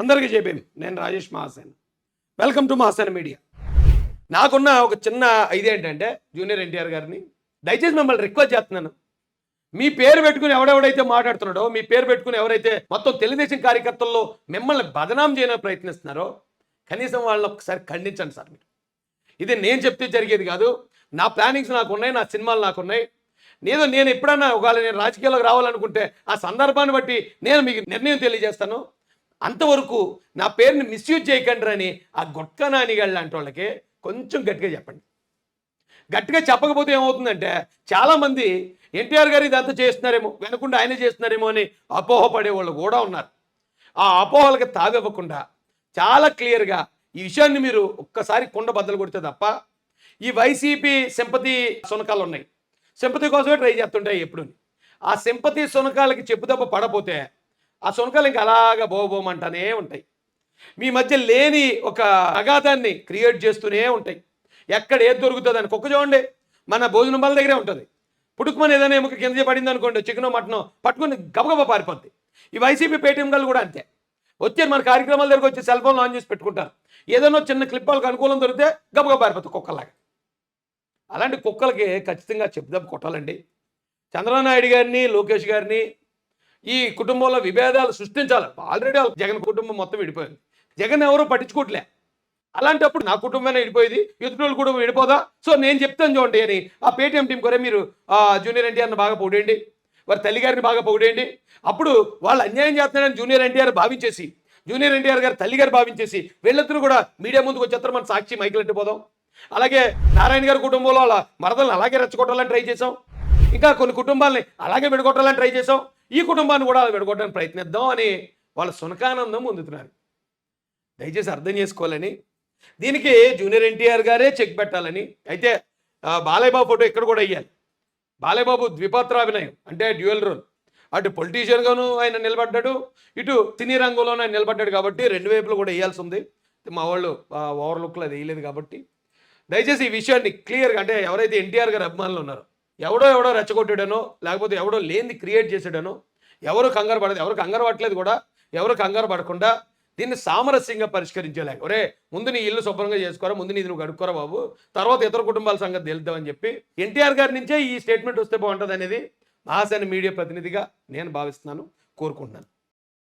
అందరికీ చెప్పేం నేను Rajesh Mahasen. Welcome to Mahasen media. నాకున్న ఒక చిన్న ఇది ఏంటంటే జూనియర్ ఎన్టీఆర్ గారిని దయచేసి మిమ్మల్ని రిక్వెస్ట్ చేస్తున్నాను. మీ పేరు పెట్టుకుని ఎవడెవడైతే మాట్లాడుతున్నాడో మీ పేరు పెట్టుకుని ఎవరైతే మొత్తం తెలుగుదేశం కార్యకర్తల్లో మిమ్మల్ని బదనాం చేయడానికి ప్రయత్నిస్తున్నారో కనీసం వాళ్ళని ఒకసారి ఖండించండి సార్ మీరు. ఇది నేను చెప్తే జరిగేది కాదు. నా ప్లానింగ్స్ నాకు ఉన్నాయి నా సినిమాలు నాకు ఉన్నాయి నేను నేను ఎప్పుడన్నా ఒకవేళ నేను రాజకీయాల్లోకి రావాలనుకుంటే ఆ సందర్భాన్ని బట్టి నేను మీకు నిర్ణయం తెలియజేస్తాను. అంతవరకు నా పేరుని మిస్యూజ్ చేయకండి అని ఆ గొట్క నానిగాళ్ళు లాంటి వాళ్ళకి కొంచెం గట్టిగా చెప్పండి. గట్టిగా చెప్పకపోతే ఏమవుతుందంటే చాలామంది ఎన్టీఆర్ గారు ఇదంతా చేస్తున్నారేమో వెనకుండా ఆయన చేస్తున్నారేమో అని అపోహపడే వాళ్ళు కూడా ఉన్నారు. ఆ అపోహలకు తావివ్వకుండా చాలా క్లియర్గా ఈ విషయాన్ని మీరు ఒక్కసారి కుండ బద్దలు కొడితే తప్ప ఈ వైసీపీ సింపతి సునకాలు ఉన్నాయి. సింపతి కోసమే ట్రై చేస్తుంటాయి ఎప్పుడు. ఆ సింపతి సునకాలకి చెప్పు తప్ప పడపోతే ఆ సునకాలు ఇంకా అలాగా బోబోమంటనే ఉంటాయి. మీ మధ్య లేని ఒక అగాధాన్ని క్రియేట్ చేస్తూనే ఉంటాయి. ఎక్కడ ఏది దొరుకుతుంది అని కుక్క చూడండి. మన భోజనం బల్ల దగ్గరే ఉంటుంది. పుట్టుకుమని ఏదైనా ఎముక కింద పడింది అనుకోండి చికెనో మటనో పట్టుకుని గబగబ పారిపోద్ది. ఈ వైసీపీ పేటీఎం గళ్ళు కూడా అంతే. వచ్చారు మన కార్యక్రమాల దగ్గర వచ్చి సెల్ ఫోన్ ఆన్ చేసి పెట్టుకుంటారు. ఏదైనా చిన్న క్లిప్ వాళ్ళకి అనుకూలం దొరికితే గబగబ పారిపోతుంది కుక్కలాగా అలాంటి కుక్కలకి ఖచ్చితంగా చెప్పుదెబ్బ కొట్టాలండి. చంద్రబాబు నాయుడు గారిని లోకేష్ గారిని ఈ కుటుంబంలో విభేదాలు సృష్టించాలి. ఆల్రెడీ జగన్ కుటుంబం మొత్తం విడిపోయింది. జగన్ ఎవరు పట్టించుకోవట్లే అలాంటప్పుడు నా కుటుంబమే విడిపోయింది. ఎదుటి కుటుంబం విడిపోదా? సో నేను చెప్తాను చూడండి అని. ఆ పేటీఎం టీం కూడా మీరు జూనియర్ ఎన్టీఆర్ని బాగా పొగిడేయండి. వారి తల్లిగారిని బాగా పొగిడేయండి. అప్పుడు వాళ్ళు అన్యాయం చేస్తున్నారని జూనియర్ ఎన్టీఆర్ భావించేసి జూనియర్ ఎన్టీఆర్ గారు తల్లిగారు భావించేసి వీళ్ళిద్దరూ కూడా మీడియా ముందుకు వచ్చేస్తారు మన సాక్షి మైకులు పోదాం. అలాగే నారాయణ గారి కుటుంబంలో అలా మరదలను అలాగే రెచ్చగొట్టాలని ట్రై చేసాం ఇంకా కొన్ని కుటుంబాలని అలాగే విడగొట్టాలని ట్రై చేసాం ఈ కుటుంబాన్ని కూడా విడగొట్టడానికి ప్రయత్నిద్దాం అని వాళ్ళ సునకానందం పొందుతున్నారు. దయచేసి అర్థం చేసుకోవాలని దీనికి జూనియర్ ఎన్టీఆర్ గారే చెక్ పెట్టాలని అయితే బాలయ్యబాబు ఫోటో ఇక్కడ కూడా వేయాలి బాలయ్యబాబు ద్విపాత్రాభినయం అంటే డ్యూయల్ రోల్. అటు పొలిటీషియన్గాను ఆయన నిలబడ్డాడు ఇటు సినీ రంగంలోనూ ఆయన నిలబడ్డాడు కాబట్టి రెండు వైపులు కూడా వేయాల్సి ఉంది. మా వాళ్ళు ఓవర్లుక్లో అది వేయలేదు కాబట్టి. దయచేసి ఈ విషయాన్ని క్లియర్గా అంటే ఎవరైతే ఎన్టీఆర్ గారు అభిమానులు ఉన్నారో ఎవడో ఎవడో రెచ్చగొట్టాడనో లేకపోతే ఎవడో లేనిది క్రియేట్ చేశాడనో ఎవరు కంగారు పడదు ఎవరు కంగారు పడట్లేదు కూడా ఎవరు కంగారు పడకుండా దీన్ని సామరస్యంగా పరిష్కరించేలాగా. ఒరే ముందు నీ ఇల్లు శుభ్రంగా చేసుకోరా ముందు నీది నువ్వు కడుక్కోరా బాబు తర్వాత ఇతర కుటుంబాల సంగతి తెలుద్దామని చెప్పి ఎన్టీఆర్ గారి నుంచే ఈ స్టేట్మెంట్ వస్తే బాగుంటుంది అనేది మహాసేన మీడియా ప్రతినిధిగా నేను భావిస్తున్నాను కోరుకుంటున్నాను.